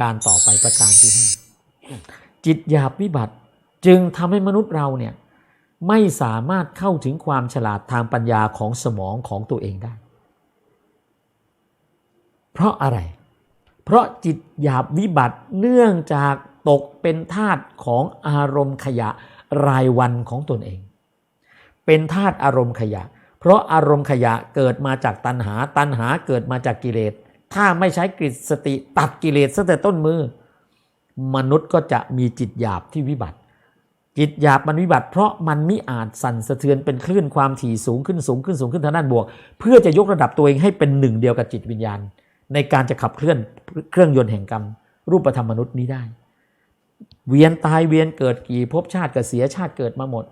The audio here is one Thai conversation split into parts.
การต่อไปประการที่ห้าจิตหยาบวิบัติจึงทำให้มนุษย์เราเนี่ยไม่สามารถเข้าถึงความฉลาดทางปัญญาของสมองของตัวเองได้ เพราะอะไร เพราะจิตหยาบวิบัติเนื่องจากตกเป็นทาสของอารมณ์ขยะรายวันของตนเอง เป็นธาตุอารมณ์ขยะ เพราะอารมณ์ขยะเกิดมาจากตัณหา ตัณหาเกิดมาจากกิเลส ถ้าไม่ใช้กฤตสติตัดกิเลสตั้งแต่ต้นมือ มนุษย์ก็จะมีจิตหยาบที่วิบัติ จิตหยาบมันวิบัติ เพราะมันมิอาจสั่นสะเทือนเป็นคลื่นความถี่สูงขึ้นสูงขึ้นสูงขึ้นทางด้านบวก เพื่อจะยกระดับตัวเองให้เป็นหนึ่งเดียวกับจิตวิญญาณ ในการจะขับเคลื่อนเครื่องยนต์แห่งกรรม รูปธรรมมนุษย์นี้ได้ เวียนตายเวียนเกิดกี่ภพชาติก็เสียชาติเกิดมาหมด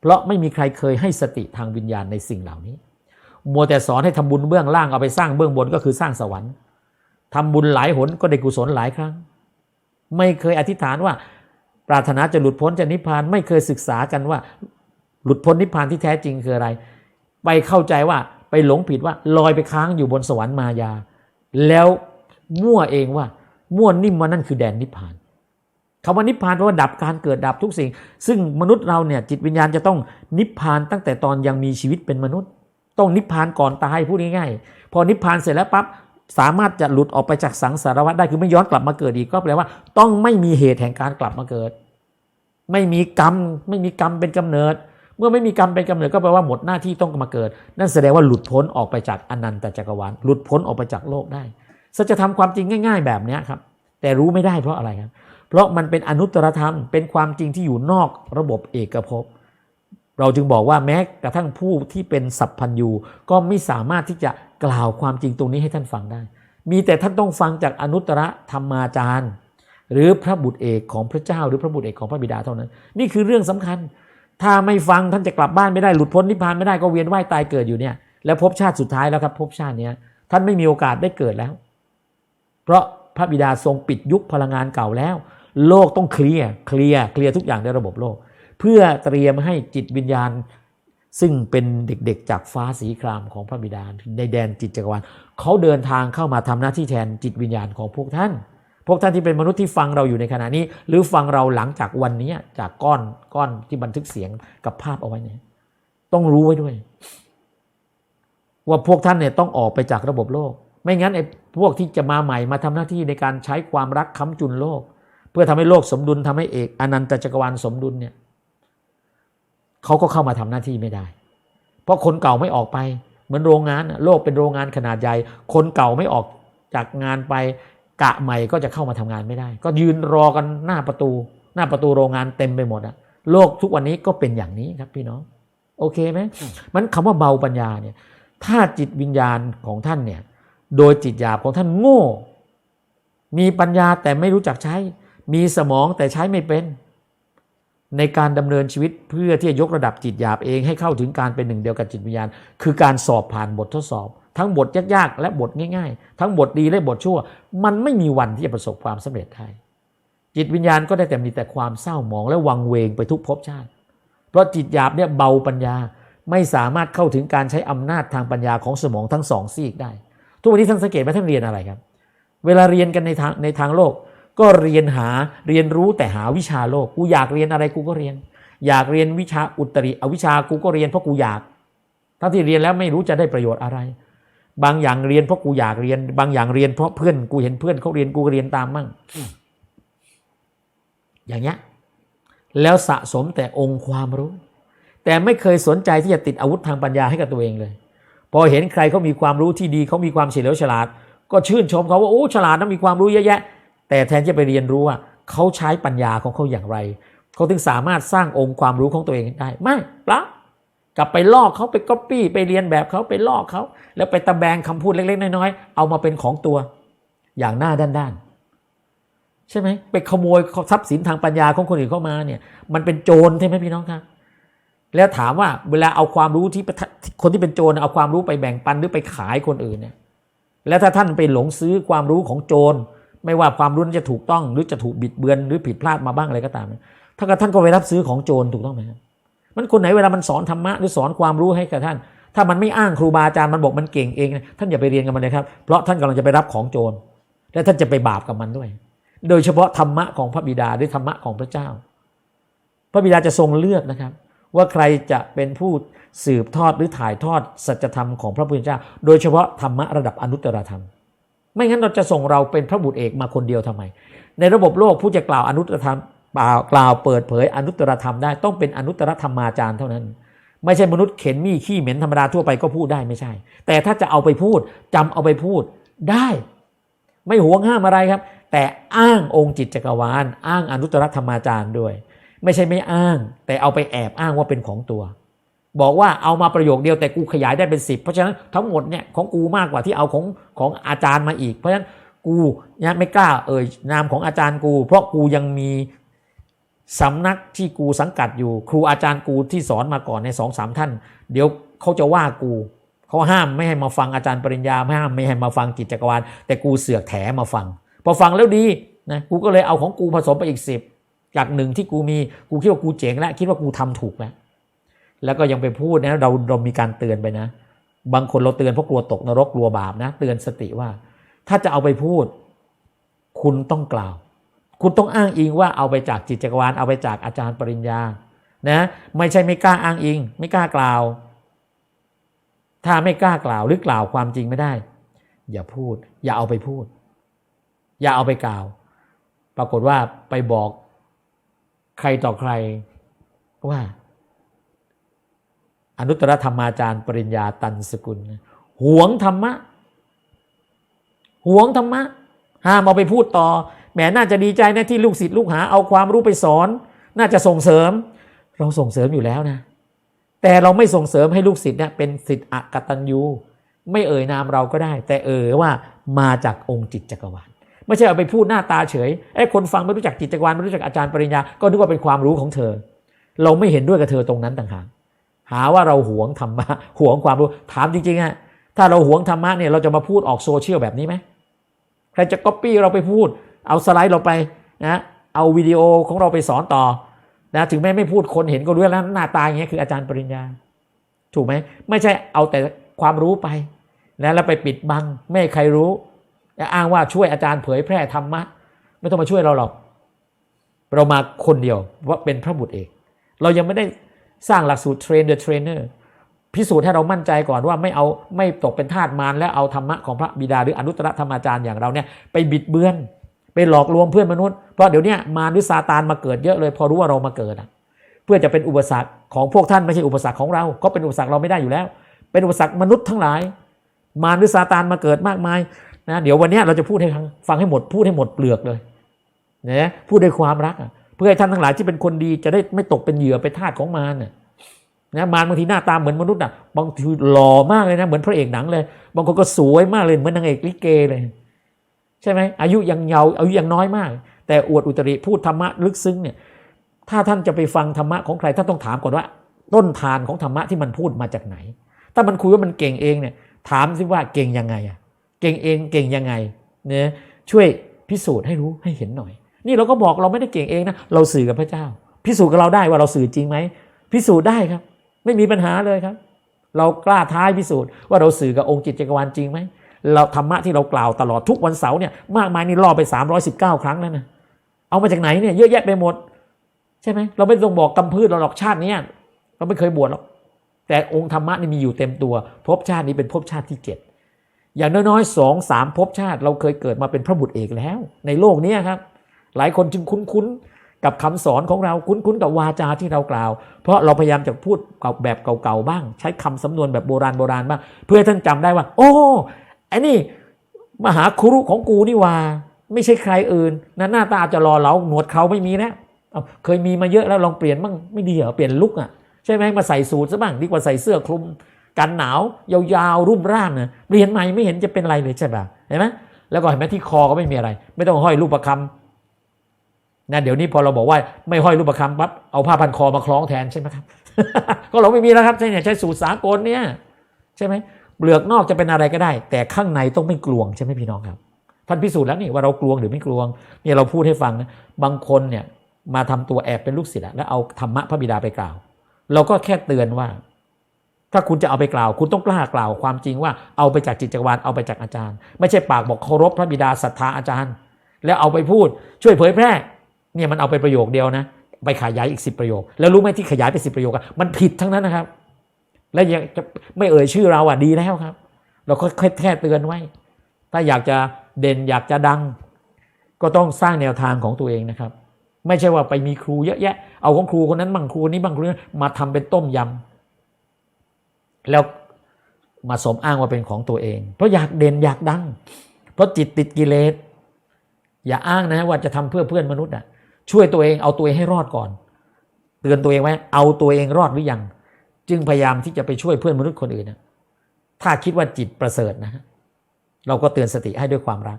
เพราะไม่มีใครเคยให้สติทางวิญญาณในสิ่งเหล่านี้ มัวแต่สอนให้ทำบุญเบื้องล่างเอาไปสร้างเบื้องบนก็คือสร้างสวรรค์ ทำบุญหลายหนก็ได้กุศลหลายครั้ง ไม่เคยอธิษฐานว่า ปรารถนาจะหลุดพ้นจะนิพพาน ไม่เคยศึกษากันว่า หลุดพ้นนิพพานที่แท้จริงคืออะไร ไปเข้าใจว่าไปหลงผิดว่าลอยไปค้างอยู่บนสวรรค์มายา แล้วมั่วเองว่ามั่วนิ่มว่านั่นคือแดนนิพพานคำว่านิพพานแปลว่าดับการเกิดดับทุกสิ่ง ซึ่งมนุษย์เราเนี่ยจิตวิญญาณจะต้องนิพพานตั้งแต่ตอนยังมีชีวิตเป็นมนุษย์ ต้องนิพพานก่อนตายพูดง่ายๆพอนิพพานเสร็จแล้วปั๊บ สามารถจะหลุดออกไปจากสังสารวัฏได้คือไม่ย้อนกลับมาเกิดอีกก็แปลว่า ต้องไม่มีเหตุแห่งการกลับมาเกิด ไม่มีกรรม ไม่มีกรรมเป็นกำเนิด เมื่อไม่มีกรรมเป็นกำเนิดก็แปลว่าหมดหน้าที่ต้องมาเกิด นั่นแสดงว่าหลุดพ้นออกไปจากอนันตจักรวาลหลุดพ้นออกไปจากโลกได้สัจธรรมความจริงง่าย ๆ แบบนี้ครับ แต่รู้ไม่ได้เพราะอะไรครับ เพราะมันเป็นอนุตตรธรรมเป็นความจริงที่อยู่นอกระบบเอกภพเราจึงบอกว่าแม้กระทั่งผู้ที่เป็นสัพพัญญูก็ไม่สามารถที่จะ กล่าวความจริงตรงนี้ให้ท่านฟังได้ มีแต่ท่านต้องฟังจากอนุตตรธรรมาจารย์ หรือพระบุตรเอกของพระเจ้า หรือพระบุตรเอกของพระบิดาเท่านั้น นี่คือเรื่องสำคัญ ถ้าไม่ฟังท่านจะกลับบ้านไม่ได้หลุดพ้นนิพพานไม่ได้ก็เวียนว่ายตายเกิดอยู่เนี่ย แล้วภพชาติสุดท้ายแล้วครับภพชาติเนี้ยท่านไม่มีโอกาสได้เกิดแล้ว เพราะพระบิดาทรงปิดยุคพลังงานเก่าแล้ว โลกต้องเคลียร์เคลียร์เคลียร์ทุกอย่างในระบบโลก เพื่อเตรียมให้จิตวิญญาณ ซึ่งเป็นเด็กๆ จากฟ้าสีครามของพระบิดาในแดนจิตจักรวาลเขาเดินทางเข้ามาทำหน้าที่แทนจิตวิญญาณของพวกท่าน พวกท่านที่เป็นมนุษย์ที่ฟังเราอยู่ในขณะนี้ หรือฟังเราหลังจากวันนี้จากก้อนก้อนที่บันทึกเสียงกับภาพเอาไว้เนี่ยต้องรู้ไว้ด้วย ว่าพวกท่านเนี่ยต้องออกไปจากระบบโลก ไม่งั้นไอ้พวกที่จะมาใหม่มาทำหน้าที่ในการใช้ความรักค้ำจุนโลก เพื่อทำให้โลกสมดุลทำให้เอกอนันตจักรวาลสมดุลเนี่ย เขาก็เข้ามาทำหน้าที่ไม่ได้ เพราะคนเก่าไม่ออกไป เหมือนโรงงานโลกเป็นโรงงานขนาดใหญ่ คนเก่าไม่ออกจากงานไปกะใหม่ก็จะเข้ามาทำงานไม่ได้ ก็ยืนรอกันหน้าประตู หน้าประตูโรงงานเต็มไปหมดอะโลกทุกวันนี้ก็เป็นอย่างนี้ครับพี่น้อง โอเคไหมมันคำว่าเบาปัญญาเนี่ย ถ้าจิตวิญญาณของท่านเนี่ย โดยจิตหยาบของท่านโง่ มีปัญญาแต่ไม่รู้จักใช้ มีสมองแต่ใช้ไม่เป็น ในการดำเนินชีวิตเพื่อที่จะยกระดับจิตหยาบเองให้เข้าถึงการเป็นหนึ่งเดียวกับจิตวิญญาณ คือการสอบผ่านบททดสอบ ทั้งบทยากๆ และบทง่าย ๆ ทั้งบทดีและบทชั่ว มันไม่มีวันที่จะประสบความสำเร็จได้จิตวิญญาณก็ได้แต่มีแต่ความเศร้าหมองและวังเวงไปทุกภพชาติ เพราะจิตหยาบเนี่ยเบาปัญญาไม่สามารถเข้าถึงการใช้อำนาจทางปัญญาของสมองทั้งสองซีกได้ ทุกวันนี้ท่านสังเกตไหมท่านเรียนอะไรครับ เวลาเรียนกันในทางในทางโลก ก็เรียนหาเรียนรู้แต่หาวิชาโลก กูอยากเรียนอะไรกูก็เรียน อยากเรียนวิชาอุตริอวิชากูก็เรียนเพราะกูอยากทั้งที่เรียนแล้วไม่รู้จะได้ประโยชน์อะไร บางอย่างเรียนเพราะกูอยากเรียน บางอย่างเรียนเพราะเพื่อนกูเห็นเพื่อนเขาเรียนกูก็เรียนตามมั่ง อย่างเงี้ยแล้วสะสมแต่องค์ความรู้ แต่ไม่เคยสนใจที่จะติดอาวุธทางปัญญาให้กับตัวเองเลย พอเห็นใครเขามีความรู้ที่ดีเขามีความเฉลียวฉลาด ก็ชื่นชมเขาว่าโอ้ฉลาดนะมีความรู้เยอะแยะ แต่แทนที่จะไปเรียนรู้ว่าเขาใช้ปัญญาของเขาอย่างไร เขาถึงสามารถสร้างองค์ความรู้ของตัวเองได้ไม่ปะกลับไปลอกเขาไปก๊อปปี้ไปเรียนแบบเขาไปลอกเขาแล้วไปตะแบงคำพูดเล็ก ๆ น้อยๆเอามาเป็นของตัวอย่างหน้าด้านๆใช่ไหมไปขโมยทรัพย์สินทางปัญญาของคนอื่นเข้ามาเนี่ย มันเป็นโจรใช่ไหมพี่น้องครับแล้วถามว่าเวลาเอาความรู้ที่คนที่เป็นโจรเอาความรู้ไปแบ่งปันหรือไปขายคนอื่นเนี่ยแล้วถ้าท่านไปหลงซื้อความรู้ของโจร ไม่ว่าความรู้นั้นจะถูกต้องหรือจะถูกบิดเบือนหรือผิดพลาดมาบ้างอะไรก็ตามถ้ากับท่านก็ไปรับซื้อของโจรถูกต้องไหมครับมันคนไหนเวลามันสอนธรรมะหรือสอนความรู้ให้กับท่าน ถ้ามันไม่อ้างครูบาอาจารย์มันบอกมันเก่งเองท่านอย่าไปเรียนกับมันเลยครับเพราะท่านกำลังจะไปรับของโจรและท่านจะไปบาปกับมันด้วย โดยเฉพาะธรรมะของพระบิดาหรือธรรมะของพระเจ้า พระบิดาจะทรงเลือกนะครับ ว่าใครจะเป็นผู้สืบทอดหรือถ่ายทอดสัจธรรมของพระพุทธเจ้า โดยเฉพาะธรรมะระดับอนุตตรธรรม ไม่งั้นเราจะส่งเราเป็นพระบุตรเอกมาคนเดียวทำไม ในระบบโลกผู้จะกล่าวอนุตตรธรรมเปล่ากล่าวเปิดเผยอนุตตรธรรมได้ต้องเป็นอนุตตรธรรมาจารย์เท่านั้น ไม่ใช่มนุษย์เข็นมีขี้เหม็นธรรมดาทั่วไปก็พูดได้ไม่ใช่ แต่ถ้าจะเอาไปพูดจำเอาไปพูดได้ ไม่หวงห้ามอะไรครับ แต่อ้างองค์จิตจักรวาล อ้างอนุตตรธรรมาจารย์ด้วย ไม่ใช่ไม่อ้าง แต่เอาไปแอบอ้างว่าเป็นของตัว บอกว่าเอามาประโยคเดียวแต่กูขยายได้เป็นสิบเพราะฉะนั้นทั้งหมดเนี่ยของกูมากกว่าที่เอาของของอาจารย์มาอีก เพราะฉะนั้นกูเนี่ยไม่กล้าเอ่ยนามของอาจารย์กู เพราะกูยังมีสำนักที่กูสังกัดอยู่ ครูอาจารย์กูที่สอนมาก่อนในสองสามท่าน เดี๋ยวเขาจะว่ากูเขาห้ามไม่ให้มาฟังอาจารย์ปริญญาไม่ห้ามไม่ให้มาฟังกิจจักรวาลแต่กูเสือกแถมาฟัง พอฟังแล้วดีนะกูก็เลยเอาของกูผสมไปอีกสิบจากหนึ่งที่กูมีกูคิดว่ากูเจ๋งแล้วคิดว่ากูทำถูกแล้ว แล้วก็ยังไปพูดนะเราเรามีการเตือนไปนะ บางคนเราเตือนเพราะกลัวตกนรกกลัวบาปนะ เตือนสติว่า ถ้าจะเอาไปพูด คุณต้องกล่าว คุณต้องอ้างอิงว่าเอาไปจากจิตจักรวาลเอาไปจากอาจารย์ปริญญา นะ ไม่ใช่ไม่กล้าอ้างอิง ไม่กล้ากล่าว ถ้าไม่กล้ากล่าวหรือกล่าวความจริงไม่ได้ อย่าพูด อย่าเอาไปพูด อย่าเอาไปกล่าว ปรากฏว่าไปบอกใครต่อใครว่า อนุตตรธรรมาจารย์ ปริญญาตันสกุลหวงธรรมะหวงธรรมะห้ามเอาไปพูดต่อแหมน่าจะดีใจนะที่ลูกศิษย์ลูกหาเอาความรู้ไปสอน น่าจะส่งเสริม เราส่งเสริมอยู่แล้วนะ แต่เราไม่ส่งเสริมให้ลูกศิษย์เนี่ยเป็นศิษย์อกตัญญูไม่เอ่ยนามเราก็ได้ แต่เอ่ยว่ามาจากองค์จิตจักรวาลไม่ใช่เอาไปพูดหน้าตาเฉยไอ้คนฟังไม่รู้จักจิตจักรวาลไม่รู้จักอาจารย์ปริญญาก็นึกว่าเป็นความรู้ของเธอ เราไม่เห็นด้วยกับเธอตรงนั้นต่างหาก หาว่าเราหวงธรรมะหวงความรู้ถามจริงๆอะถ้าเราหวงธรรมะเนี่ยเราจะมาพูดออกโซเชียลแบบนี้ไหมใครจะก๊อปปี้เราไปพูด เอาสไลด์เราไปนะเอาวิดีโอของเราไปสอนต่อนะถึงแม้ไม่พูดคนเห็นก็รู้แล้วหน้าตาอย่างเงี้ยคืออาจารย์ปริญญา ถูกไหมไม่ใช่เอาแต่ความรู้ไปนะแล้วไปปิดบังไม่ให้ใครรู้และอ้างว่าช่วยอาจารย์เผยแพร่ธรรมะ ไม่ต้องมาช่วยเราหรอก เรามาคนเดียวว่าเป็นพระบุตรเอกเรายังไม่ได้ สร้างหลักสูตรเทรนเดอร์เทรนเนอร์พิสูจน์ให้เรามั่นใจก่อนว่าไม่เอาไม่ตกเป็นทาสมารแล้วเอาธรรมะของพระบิดาหรืออนุตตรธรรมาจารย์อย่างเราเนี่ยไปบิดเบือน ไปหลอกลวงเพื่อนมนุษย์เพราะเดี๋ยวนี้มารหรือซาตานมาเกิดเยอะเลย พอรู้ว่าเรามาเกิดเพื่อจะเป็นอุปสรรคของพวกท่านไม่ใช่อุปสรรคของเรา ก็เป็นอุปสรรคเราไม่ได้อยู่แล้ว เป็นอุปสรรคมนุษย์ทั้งหลาย มารหรือซาตานมาเกิดมากมายนะเดี๋ยววันนี้เราจะพูดให้ฟังให้หมดพูดให้หมดเปลือกเลยนะพูดด้วยความรักอะ เพื่อให้ท่านทั้งหลายที่เป็นคนดีจะได้ไม่ตกเป็นเหยื่อไปทาสของมารน่ะนะมารบางทีหน้าตาเหมือนมนุษย์อะบางทีหล่อมากเลยนะเหมือนพระเอกหนังเลย บางคนก็สวยมากเลยเหมือนนางเอกลิเกเลย ใช่ไหมอายุยังเยาว์อายุยังน้อยมาก แต่อวดอุตริพูดธรรมะลึกซึ้งเนี่ยถ้าท่านจะไปฟังธรรมะของใครท่านต้องถามก่อนว่า ต้นทานของธรรมะที่มันพูดมาจากไหน ถ้ามันคุยว่ามันเก่งเองเนี่ยถามสิว่าเก่งยังไงอะเก่งเองเก่งยังไงเนี่ยช่วยพิสูจน์ให้รู้ให้เห็นหน่อย นี่เราก็บอกเราไม่ได้เก่งเองนะเราสื่อกับพระเจ้า พิสูจน์กับเราได้ว่าเราสื่อจริงไหมพิสูจน์ได้ครับ ไม่มีปัญหาเลยครับ เรากล้าท้ายพิสูจน์ว่าเราสื่อกับองค์จิตจักรวาลจริงไหมเราธรรมะที่เรากล่าวตลอดทุกวันเสาร์เนี่ยมากมายนี่ล่อไป 319 ครั้งแล้วนะเอามาจากไหนเนี่ยเยอะแยะไปหมด ใช่ไหมเราไม่ต้องบอกกำพืชเราหรอกชาตินี้เราไม่เคยบวชหรอกแต่องค์ธรรมะนี่มีอยู่เต็มตัวภพชาตินี้เป็นภพชาติที่เจ็ดอย่างน้อยๆสองสามภพชาติ เราเคยเกิดมาเป็นพระบุตรเอกแล้ว ในโลกนี้ครับ หลายคนจึงคุ้นๆกับคำสอนของเราคุ้นๆกับวาจาที่เรากล่าว เพราะเราพยายามจะพูดแบบเก่าๆบ้าง ใช้คำสำนวนแบบโบราณโบราณบ้างเพื่อท่านจำได้ว่า โอ้ไอ้นี่มหาครุของกูนี่ว่า ไม่ใช่ใครอื่นนะหน้าตาจะรอเหลาหนวดเขาไม่มีแล้วเคยมีมาเยอะแล้วลองเปลี่ยนบ้างไม่ดีเหรอเปลี่ยนลุกอะใช่ไหมมาใส่สูทซะบ้างดีกว่าใส่เสื้อคลุมกันหนาวยาวๆรุ่มร่ามเนี่ยเปลี่ยนใหม่ไม่เห็นจะเป็นไรเลยใช่ป่ะเห็นไหมแล้วก็เห็นไหมที่คอก็ไม่มีอะไร ไม่ต้องห้อยรูปประคำ นะเดี๋ยวนี้พอเราบอกว่าไม่ห้อยรูปประคำปั๊บเอาผ้าพันคอมาคล้องแทนใช่ไหมครับ ก็เราไม่มีแล้วครับใช่เนี่ยใช้สูตรสากลเนี่ยใช่ไหมเปลือกนอกจะเป็นอะไรก็ได้ แต่ข้างในต้องไม่กลวงใช่ไหมพี่น้องครับท่านพิสูจน์แล้วนี่ว่าเรากลวงหรือไม่กลวงเนี่ยเราพูดให้ฟังนะบางคนเนี่ยมาทำตัวแอบเป็นลูกศิษย์แล้วเอาธรรมะพระบิดาไปกล่าว เราก็แค่เตือนว่า ถ้าคุณจะเอาไปกล่าว คุณต้องกล้ากล่าวความจริงว่าเอาไปจากจิตจักรวาลเอาไปจากอาจารย์ ไม่ใช่ปากบอกเคารพพระบิดาศรัทธาอาจารย์ แล้วเอาไปพูดช่วยเผยแพร่ เนี่ยมันเอาไปประโยคเดียวนะ ไปขยายอีกสิประโยค แล้วรู้ไหมที่ขยายไปสิประโยคมันผิดทั้งนั้นนะครับ และยังจะไม่เอ่ยชื่อเราอะดีแล้วครับ เราก็แค่เตือนไว้ ถ้าอยากจะเด่นอยากจะดัง ก็ต้องสร้างแนวทางของตัวเองนะครับ ไม่ใช่ว่าไปมีครูเยอะแยะ เอาของครูคนนั้นบางครูนี้บางครูนี้มาทำเป็นต้มยำแล้วมาสมอ้างว่าเป็นของตัวเอง เพราะอยากเด่นอยากดัง เพราะจิตติดกิเลสอย่าอ้างนะว่าจะทำเพื่อเพื่อนมนุษย์อะ ช่วยตัวเองเอาตัวเองให้รอดก่อน เตือนตัวเองไว้เอาตัวเองรอดหรือยัง จึงพยายามที่จะไปช่วยเพื่อนมนุษย์คนอื่นนะถ้าคิดว่าจิตประเสริฐนะเราก็เตือนสติให้ด้วยความรัก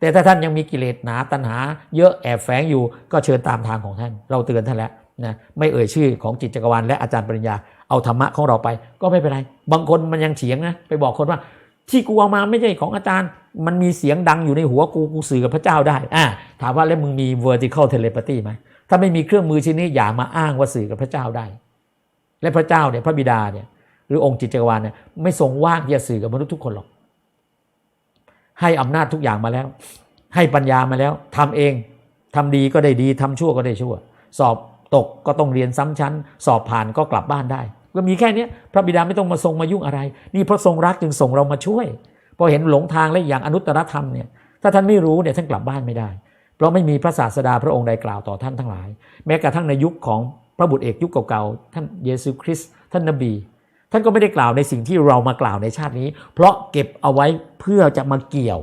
แต่ถ้าท่านยังมีกิเลสหนาตัณหา เยอะแอบแฝงอยู่ก็เชิญตามทางของท่าน เราเตือนท่านแล้วนะไม่เอ่ยชื่อของจิตจักรวาลและอาจารย์ปริญญาเอาธรรมะของเราไป ก็ไม่เป็นไร บางคนมันยังเฉียงนะไปบอกคนว่า ที่กูเอามาไม่ใช่ของอาจารย์ มันมีเสียงดังอยู่ในหัวกูกูสื่อกับพระเจ้าได้อ่าถามว่าแล้วมึงมี vertical telepathy ไหมถ้าไม่มีเครื่องมือชิ้นนี้อย่ามาอ้างว่าสื่อกับพระเจ้าได้ และพระเจ้าเนี่ยพระบิดาเนี่ยหรือองค์จิตจักรวาลเนี่ยไม่ทรงว่างที่จะสื่อกับมนุษย์ทุกคนหรอก ให้อำนาจทุกอย่างมาแล้ว ให้ปัญญามาแล้วทำเองทำดีก็ได้ดีทำชั่วก็ได้ชั่ว สอบตกก็ต้องเรียนซ้ำชั้น สอบผ่านก็กลับบ้านได้ ก็มีแค่นี้พระบิดาไม่ต้องมาทรงมายุ่งอะไร นี่พระทรงรักจึงส่งเรามาช่วย พอเห็นหลงทางและอย่างอนุตตรธรรมเนี่ยถ้าท่านไม่รู้เนี่ยท่านกลับบ้านไม่ได้ เพราะไม่มีพระศาสดาพระองค์ใดกล่าวต่อท่านทั้งหลาย แม้กระทั่งในยุคของพระบุตรเอกยุคเก่าๆท่านเยซูคริสต์ท่านนบี ท่านก็ไม่ได้กล่าวในสิ่งที่เรามากล่าวในชาตินี้ เพราะเก็บเอาไว้เพื่อจะมาเกี่ยว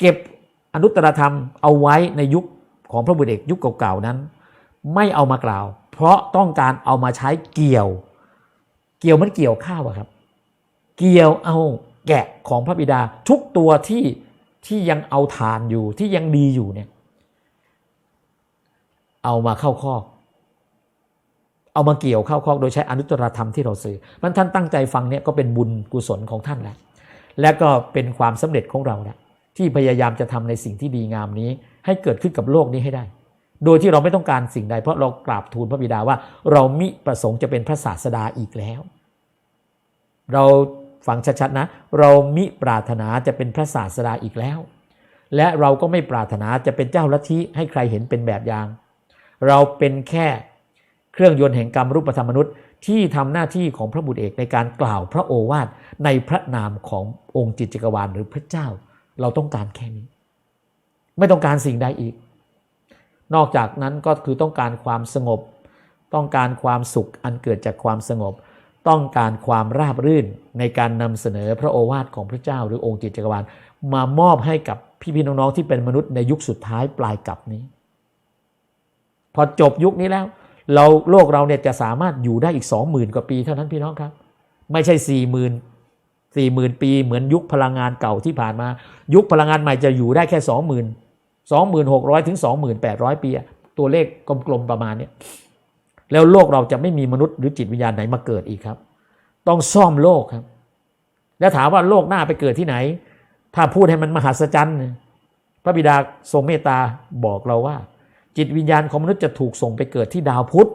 เก็บอนุตตรธรรมเอาไว้ในยุคของพระบุตรเอกยุคเก่าๆนั้น ไม่เอามากล่าว เพราะต้องการเอามาใช้เกี่ยว เกี่ยวมันเกี่ยวข้าวอะครับ เกี่ยวเอา แกะของพระบิดาทุกตัวที่ที่ยังเอาทานอยู่ที่ยังดีอยู่เนี่ยเอามาเข้าคอกเอามาเกี่ยวเข้าคอกโดยใช้อนุตตรธรรมที่เราสื่อมันท่านตั้งใจฟังเนี่ยก็เป็นบุญกุศลของท่านแล้วและก็เป็นความสำเร็จของเราแหล้วที่พยายามจะทำในสิ่งที่ดีงามนี้ ให้เกิดขึ้นกับโลกนี้ให้ได้ โดยที่เราไม่ต้องการสิ่งใด เพราะเรากราบทูลพระบิดาว่า เรามิประสงค์จะเป็นพระศาสดาอีกแล้ว เรา ฟังชัดๆนะ เรามิปรารถนาจะเป็นพระศาสดาอีกแล้ว และเราก็ไม่ปรารถนาจะเป็นเจ้าลัทธิให้ใครเห็นเป็นแบบอย่าง เราเป็นแค่เครื่องยนต์แห่งกรรมรูปธรรมมนุษย์ ที่ทำหน้าที่ของพระบุตรเอกในการกล่าวพระโอวาทในพระนามขององค์จิตจักรวาลหรือพระเจ้า เราต้องการแค่นี้ ไม่ต้องการสิ่งใดอีก นอกจากนั้นก็คือต้องการความสงบ ต้องการความสุขอันเกิดจากความสงบ ต้องการความราบรื่นในการนำเสนอพระโอวาทของพระเจ้าหรือองค์จิตจักรวาลมามอบให้กับพี่ๆน้องๆที่เป็นมนุษย์ในยุคสุดท้ายปลายกับนี้ พอจบยุคนี้แล้ว เราโลกเราเนี่ยจะสามารถอยู่ได้อีกสองหมื่นกว่าปีเท่านั้นพี่น้องครับ ไม่ใช่สี่หมื่นสี่หมื่นปีเหมือนยุคพลังงานเก่าที่ผ่านมา ยุคพลังงานใหม่จะอยู่ได้แค่สองหมื่นสองหมื่นหกร้อยถึงสองหมื่นแปดร้อยปีตัวเลขกลมๆประมาณเนี้ย แล้วโลกเราจะไม่มีมนุษย์หรือจิตวิญญาณไหนมาเกิดอีกครับ ต้องซ่อมโลกครับ แล้วถามว่าโลกหน้าไปเกิดที่ไหน ถ้าพูดให้มันมหัศจรรย์พระบิดาทรงเมตตาบอกเราว่า จิตวิญญาณของมนุษย์จะถูกส่งไปเกิดที่ดาวพุธ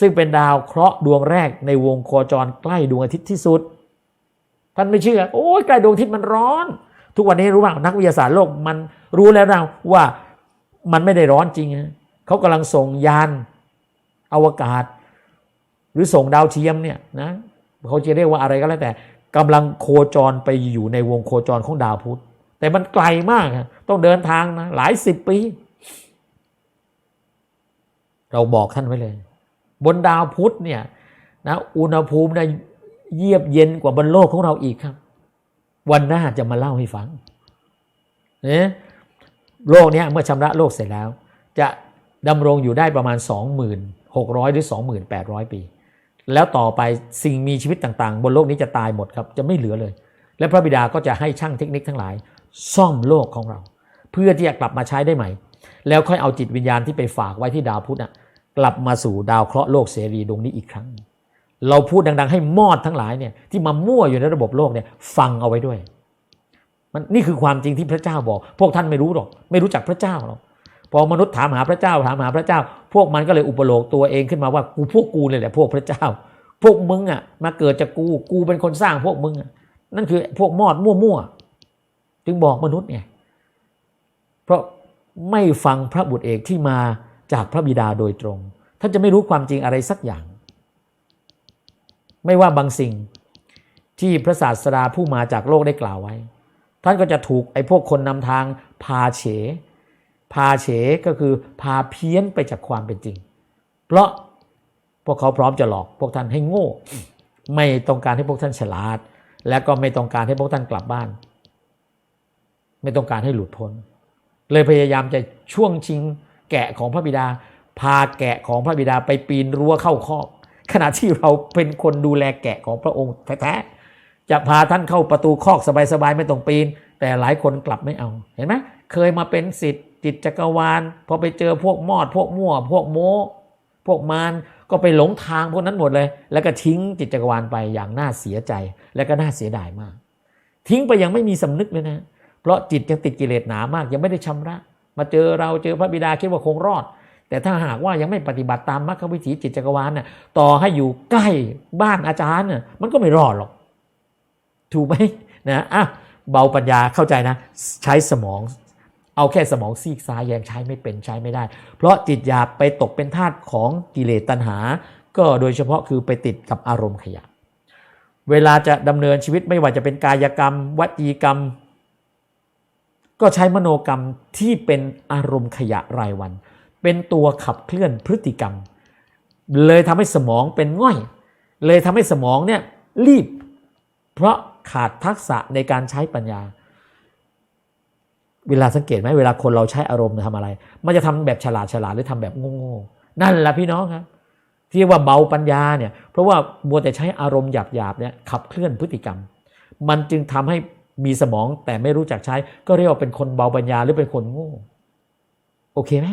ซึ่งเป็นดาวเคราะห์ดวงแรกในวงโคจรใกล้ดวงอาทิตย์ที่สุด ท่านไม่เชื่อ โอ้ยใกล้ดวงอาทิตย์มันร้อน ทุกวันนี้รู้ว่านักวิทยาศาสตร์โลกมันรู้แล้วนะว่ามันไม่ได้ร้อนจริงเขากำลังส่งยาน อวกาศ หรือส่งดาวเทียมเนี่ยนะเขาจะเรียกว่าอะไรก็แล้วแต่กำลังโคจรไปอยู่ในวงโคจรของดาวพุธแต่มันไกลมากต้องเดินทางนะหลายสิบปี เราบอกท่านไว้เลย บนดาวพุธเนี่ยนะอุณหภูมินะเยียบเย็นกว่าบนโลกของเราอีกครับ วันหน้าจะมาเล่าให้ฟังเนี่ยโลกเนี้ยเมื่อชำระโลกเสร็จแล้ว จะดำรงอยู่ได้ประมาณ 600 หรือ 2,800 ปี แล้วต่อไปสิ่งมีชีวิตต่างๆ บนโลกนี้จะตายหมดครับ จะไม่เหลือเลย และพระบิดาก็จะให้ช่างเทคนิคทั้งหลาย ซ่อมโลกของเรา เพื่อที่จะกลับมาใช้ได้ใหม่ แล้วค่อยเอาจิตวิญญาณที่ไปฝากไว้ที่ดาวพุธน่ะกลับมาสู่ดาวเคราะห์โลกเสรีดวงนี้อีกครั้ง เราพูดดัง ๆ ให้มอดทั้งหลายเนี่ยที่มามั่วอยู่ในระบบโลกเนี่ยฟังเอาไว้ด้วย มันนี่คือความจริงที่พระเจ้าบอก พวกท่านไม่รู้หรอก ไม่รู้จักพระเจ้าหรอก พอมนุษย์ถามหาพระเจ้าถามหาพระเจ้า พวกมันก็เลยอุปโลกตัวเองขึ้นมาว่ากูพวกกูเลยแหละพวกพระเจ้า พวกมึงอะมาเกิดจากกูกูเป็นคนสร้างพวกมึงอะนั่นคือพวกมอดมั่วๆจึงบอกมนุษย์ไงเพราะไม่ฟังพระบุตรเอกที่มาจากพระบิดาโดยตรง ท่านจะไม่รู้ความจริงอะไรสักอย่าง ไม่ว่าบางสิ่งที่พระศาสดาผู้มาจากโลกได้กล่าวไว้ ท่านก็จะถูกไอ้พวกคนนำทางพาเฉ พาเฉก็คือพาเพี้ยนไปจากความเป็นจริง เพราะพวกเขาพร้อมจะหลอกพวกท่านให้โง่ ไม่ต้องการให้พวกท่านฉลาด และก็ไม่ต้องการให้พวกท่านกลับบ้าน ไม่ต้องการให้หลุดพ้น เลยพยายามจะช่วงชิงแกะของพระบิดา พาแกะของพระบิดาไปปีนรั้วเข้าคอกขณะที่เราเป็นคนดูแลแกะของพระองค์แท้ๆจะพาท่านเข้าประตูคอกสบายๆไม่ต้องปีน แต่หลายคนกลับไม่เอาเห็นไหมเคยมาเป็นสิทธิ์ จิตจักรวาลพอไปเจอพวกมอด พวกมั่ว พวกโมพวกมารก็ไปหลงทางพวกนั้นหมดเลย แล้วก็ทิ้งจิตจักรวาลไปอย่างน่าเสียใจ และก็น่าเสียดายมาก ทิ้งไปยังไม่มีสำนึกเลยนะ เพราะจิตยังติดกิเลสหนามาก ยังไม่ได้ชำระ มาเจอเราเจอพระบิดาคิดว่าคงรอด แต่ถ้าหากว่ายังไม่ปฏิบัติตามมรรควิถีจิตจักรวาลน่ะต่อให้อยู่ใกล้บ้านอาจารย์น่ะมันก็ไม่รอดหรอก ถูกไหมนะอะเบาปัญญาเข้าใจนะ ใช้สมอง เอาแค่สมองซีกซ้ายยังใช้ไม่เป็นใช้ไม่ได้ เพราะจิตหยาบไปตกเป็นทาสของกิเลสตัณหา ก็โดยเฉพาะคือไปติดกับอารมณ์ขยะ เวลาจะดำเนินชีวิตไม่ว่าจะเป็นกายกรรม วจีกรรม ก็ใช้มโนกรรมที่เป็นอารมณ์ขยะรายวัน เป็นตัวขับเคลื่อนพฤติกรรม เลยทำให้สมองเป็นง่อย เลยทำให้สมองเนี่ยรีบ เพราะขาดทักษะในการใช้ปัญญา เวลาสังเกตไหมเวลาคนเราใช้อารมณ์ทำอะไร มันจะทำแบบฉลาดฉลาดหรือทำแบบโง่ๆนั่นแหละพี่น้องครับที่เรียกว่าเบาปัญญาเนี่ยเพราะว่ามัวแต่ใช้อารมณ์หยาบๆเนี่ยขับเคลื่อนพฤติกรรม มันจึงทำให้มีสมองแต่ไม่รู้จักใช้ ก็เรียกว่าเป็นคนเบาปัญญาหรือเป็นคนโง่โอเคไหม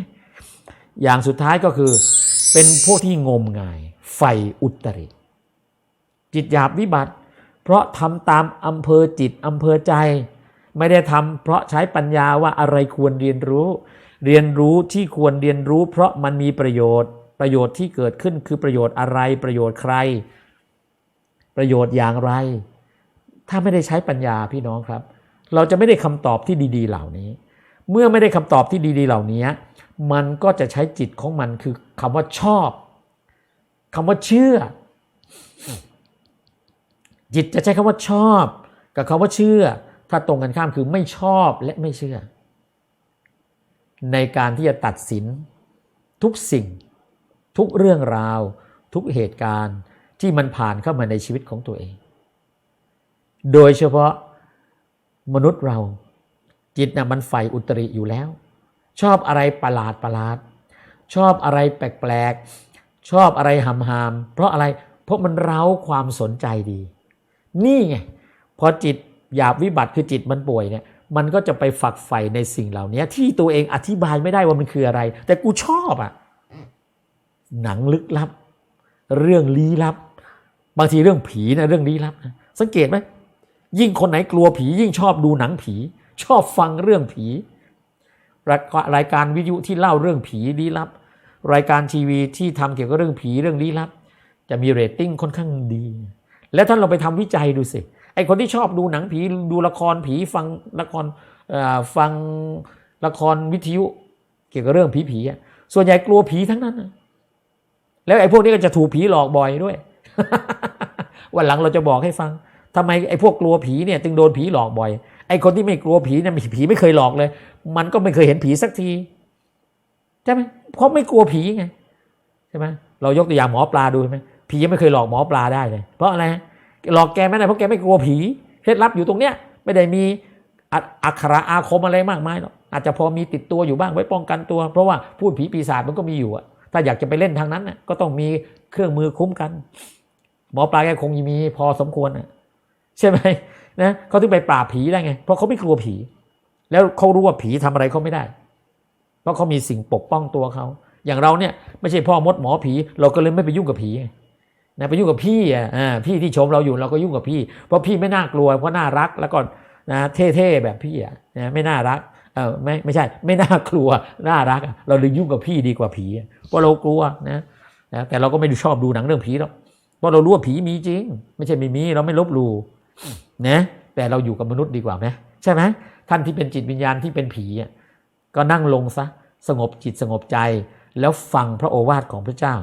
อย่างสุดท้ายก็คือเป็นพวกที่งมงายไฟอุตริ จิตหยาบวิบัติ เพราะทำตามอำเภอจิตอำเภอใจ ไม่ได้ทำเพราะใช้ปัญญาว่าอะไรควรเรียนรู้ เรียนรู้ที่ควรเรียนรู้ เพราะมันมีประโยชน์ ประโยชน์ที่เกิดขึ้นคือประโยชน์อะไรประโยชน์ใคร ประโยชน์อย่างไร ถ้าไม่ได้ใช้ปัญญาพี่น้องครับ เราจะไม่ได้คำตอบที่ดี ๆ เหล่านี้ เมื่อไม่ได้คำตอบที่ดี ๆ เหล่านี้ มันก็จะใช้จิตของมันคือคำว่าชอบคำว่าเชื่อ จิตจะใช้คำว่าชอบ กับคำว่าเชื่อ ถ้าตรงกันข้ามคือไม่ชอบและไม่เชื่อ ในการที่จะตัดสินทุกสิ่ง ทุกเรื่องราว ทุกเหตุการณ์ที่มันผ่านเข้ามาในชีวิตของตัวเอง โดยเฉพาะมนุษย์เราจิตนะ่ะมันใฝ่อุตริอยู่แล้ว ชอบอะไรประหลาดประหลาด ชอบอะไรแปลกๆ ชอบอะไรหำหาม เพราะอะไรเพราะมันเร้าความสนใจดี นี่ไงพอจิต หยาบวิบัติคือจิตมันป่วยเนี่ยมันก็จะไปฝักใฝ่ในสิ่งเหล่านี้ที่ตัวเองอธิบายไม่ได้ว่ามันคืออะไร แต่กูชอบอะ่ะหนังลึกลับ เรื่องลี้ลับ บางทีเรื่องผีนะเรื่องลี้ลับนะสังเกตไหมยิ่งคนไหนกลัวผี ยิ่งชอบดูหนังผี ชอบฟังเรื่องผี รายการวิทยุที่เล่าเรื่องผีลี้ลับ รายการทีวีที่ทำเกี่ยวกับเรื่องผีเรื่องลี้ลับ จะมีเรตติ้งค่อนข้างดี แล้วท่านเราไปทำวิจัยดูสิ ไอคนที่ชอบดูหนังผีดูละครผีฟังละครฟังละครวิทยุ เกี่ยวกับเรื่องผีผีส่วนใหญ่กลัวผีทั้งนั้นนะแล้วไอ้พวกนี้ก็จะถูกผีหลอกบ่อยด้วย วันหลังเราจะบอกให้ฟังทำไมไอ้พวกกลัวผีเนี่ยจึงโดนผีหลอกบ่อย ไอ้คนที่ไม่กลัวผีเนี่ยผีไม่เคยหลอกเลย มันก็ไม่เคยเห็นผีสักทีใช่ไหมเพราะไม่กลัวผีไงใช่ไหมเรายกตัวอย่างหมอปลาดูไหมผียังไม่เคยหลอกหมอปลาได้เลย เพราะอะไร หลอกแกไม่ได้เพราะแกไม่กลัวผีเคล็ดลับอยู่ตรงเนี้ยไม่ได้มีอักขระอาคมอะไรมากมายหรอกอาจจะพอมีติดตัวอยู่บ้างไว้ป้องกันตัว เพราะว่าพูดผีปีศาจมันก็มีอยู่อะถ้าอยากจะไปเล่นทางนั้นน่ะก็ต้องมีเครื่องมือคุ้มกัน หมอปลาแกคงมีพอสมควรอะใช่ไหมนะเขาถึงไปปราบผีได้ไง เพราะเขาไม่กลัวผี แล้วเขารู้ว่าผีทำอะไรเขาไม่ได้ เพราะเขามีสิ่งปกป้องตัวเขาอย่างเราเนี่ยไม่ใช่พ่อมดหมอผี เราก็เลยไม่ไปยุ่งกับผี นะไปยุ่งกับพี่อะพี่ที่ชมเราอยู่เราก็ยุ่งกับพี่ เพราะพี่ไม่น่ากลัวเพราะน่ารักแล้วก็นะเท่ๆแบบพี่อะนะไม่น่ารักเออไม่ไม่ใช่ ไม่น่ากลัวน่ารัก เราเลยยุ่งกับพี่ดีกว่าผีเพราะเรากลัวนะนะแต่เราก็ไม่ชอบดูหนังเรื่องผีหรอกเพราะเรารู้ว่าผีมีจริง ไม่ใช่ไม่มีเราไม่ลบหลู่นะแต่เราอยู่กับมนุษย์ดีกว่าไหมใช่ไหมท่านที่เป็นจิตวิญญาณที่เป็นผีอะก็นั่งลงซะสงบจิตสงบใจ แล้วฟังพระโอวาทของพระเจ้า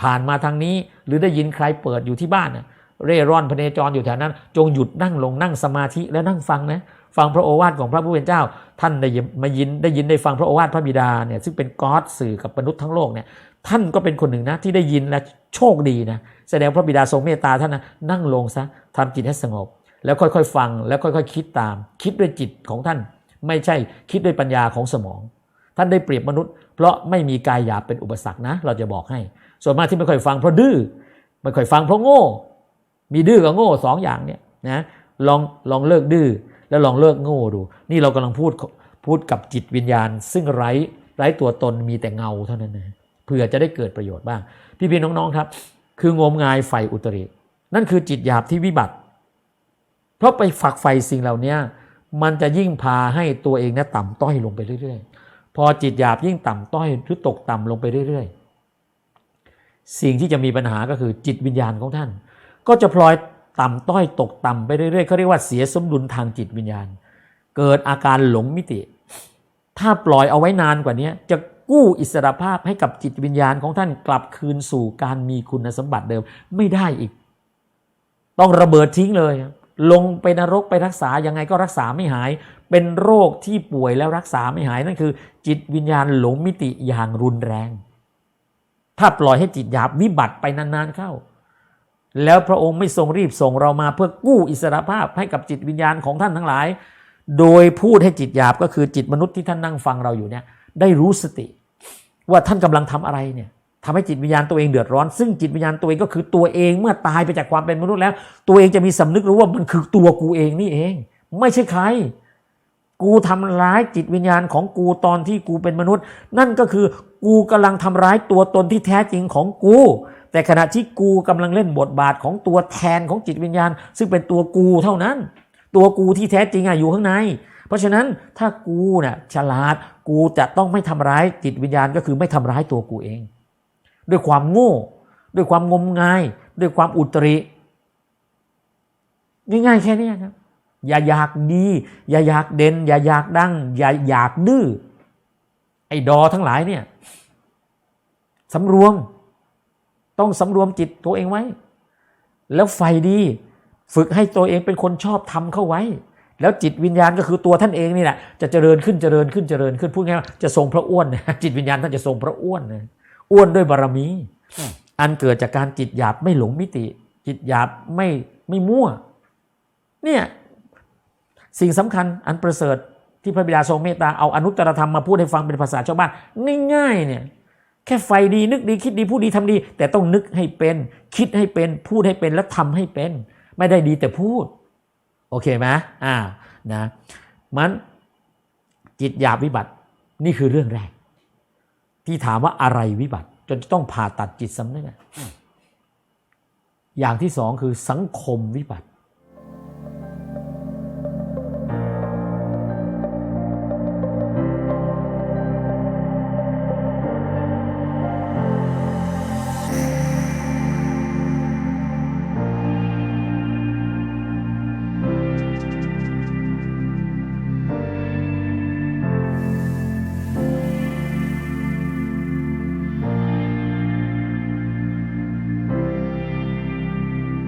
ผ่านมาทางนี้ หรือได้ยินใครเปิดอยู่ที่บ้านน่ะเร่ร่อนพเนจรอยู่แถวนั้น จงหยุดนั่งลงนั่งสมาธิแล้วนั่งฟังนะฟังพระโอวาทของพระผู้เป็นเจ้า ท่านได้ยินมายินได้ยินได้ฟังพระโอวาทพระบิดาเนี่ยซึ่งเป็นก๊อดสื่อกับมนุษย์ทั้งโลกเนี่ยท่านก็เป็นคนหนึ่งนะที่ได้ยินและโชคดีนะแสดงพระบิดาทรงเมตตาท่านนะนั่งลงซะทำจิตให้สงบ แล้วค่อยๆฟังแล้วค่อยๆ คิดตาม คิดด้วยจิตของท่าน ไม่ใช่คิดด้วยปัญญาของสมอง ท่านได้เปรียบมนุษย์ เพราะไม่มีกายหยาบเป็นอุปสรรคนะ เราจะบอกให้ ส่วนมากที่ไม่ค่อยฟังเพราะดื้อไม่ค่อยฟังเพราะโง่ มีดื้อกับโง่สองอย่างเนี่ยนะลองลองเลิกดื้อแล้วลองเลิกโง่ดู นี่เรากำลังพูดพูดกับจิตวิญญาณ ซึ่งไร้ไร้ตัวตนมีแต่เงาเท่านั้นนะเพื่อจะได้เกิดประโยชน์บ้าง พี่พี่น้องๆครับ คืองมงายไฟอุตริ นั่นคือจิตหยาบที่วิบัติ เพราะไปฝักใฝ่สิ่งเหล่านี้มันจะยิ่งพาให้ตัวเองนะต่ำต้อยลงไปเรื่อยๆ พอจิตหยาบยิ่งต่ำต้อยหรือตกต่ำลงไปเรื่อยๆ สิ่งที่จะมีปัญหาก็คือจิตวิญญาณของท่าน ก็จะพลอยต่ำต้อยตกต่ำไปเรื่อยๆเขาเรียกว่าเสียสมดุลทางจิตวิญญาณ เกิดอาการหลงมิติ ถ้าปล่อยเอาไว้นานกว่านี้จะกู้อิสรภาพให้กับจิตวิญญาณของท่านกลับคืนสู่การมีคุณสมบัติเดิมไม่ได้อีก ต้องระเบิดทิ้งเลย ลงไปนรกไปรักษายังไงก็รักษาไม่หาย เป็นโรคที่ป่วยแล้วรักษาไม่หายนั่นคือ จิตวิญญาณหลงมิติอย่างรุนแรง ถ้าปล่อยให้จิตหยาบวิบัติไปนานๆเข้า แล้วพระองค์ไม่ทรงรีบส่งเรามาเพื่อกู้อิสรภาพให้กับจิตวิญญาณของท่านทั้งหลาย โดยพูดให้จิตหยาบก็คือจิตมนุษย์ที่ท่านนั่งฟังเราอยู่เนี่ยได้รู้สติ ว่าท่านกำลังทำอะไรเนี่ยทำให้จิตวิญญาณตัวเองเดือดร้อน ซึ่งจิตวิญญาณตัวเองก็คือตัวเองเมื่อตายไปจากความเป็นมนุษย์แล้ว ตัวเองจะมีสำนึกรู้ว่ามันคือตัวกูเองนี่เอง ไม่ใช่ใคร กูทำร้ายจิตวิญญาณของกูตอนที่กูเป็นมนุษย์ นั่นก็คือกูกำลังทำร้ายตัวตนที่แท้จริงของกู แต่ขณะที่กูกำลังเล่นบทบาทของตัวแทนของจิตวิญญาณ ซึ่งเป็นตัวกูเท่านั้น ตัวกูที่แท้จริงอะอยู่ข้างใน เพราะฉะนั้นถ้ากูเนี่ยฉลาดกูจะต้องไม่ทำร้ายจิตวิญญาณก็คือไม่ทำร้ายตัวกูเอง ด้วยความโง่ ด้วยความงมงาย ด้วยความอุตริง่ายๆแค่นี้ครับ อย่าอยากดี อย่าอยากเด่น อย่าอยากดัง อย่าอยากดื้อไอ้ดอทั้งหลายเนี่ยสำรวม ต้องสำรวมจิตตัวเองไว้ แล้วไฟดี ฝึกให้ตัวเองเป็นคนชอบทำเข้าไว้ แล้วจิตวิญญาณก็คือตัวท่านเองนี่แหละจะเจริญขึ้นเจริญขึ้นเจริญขึ้นพูดง่ายๆจะทรงพระอ้วนนะจิตวิญญาณท่านจะทรงพระอ้วนนะอ้วนด้วยบารมี อันเกิดจากการจิตหยาบไม่หลงมิติ จิตหยาบไม่ไม่มั่ว เนี่ย สิ่งสำคัญอันประเสริฐที่พระบิดาทรงเมตตาเอาอนุตตรธรรมมาพูดให้ฟังเป็นภาษาชาวบ้านง่ายๆเนี่ยแค่ไฟดีนึกดีคิดดีพูดดีทำดี แต่ต้องนึกให้เป็น คิดให้เป็นพูดให้เป็นและทำให้เป็น ไม่ได้ดีแต่พูด โอเคไหมอ่านะมันจิตหยาบวิบัตินี่คือเรื่องแรก ที่ถามว่าอะไรวิบัติ จนต้องผ่าตัดจิตสำนึกอะอย่างที่สองคือสังคมวิบัติ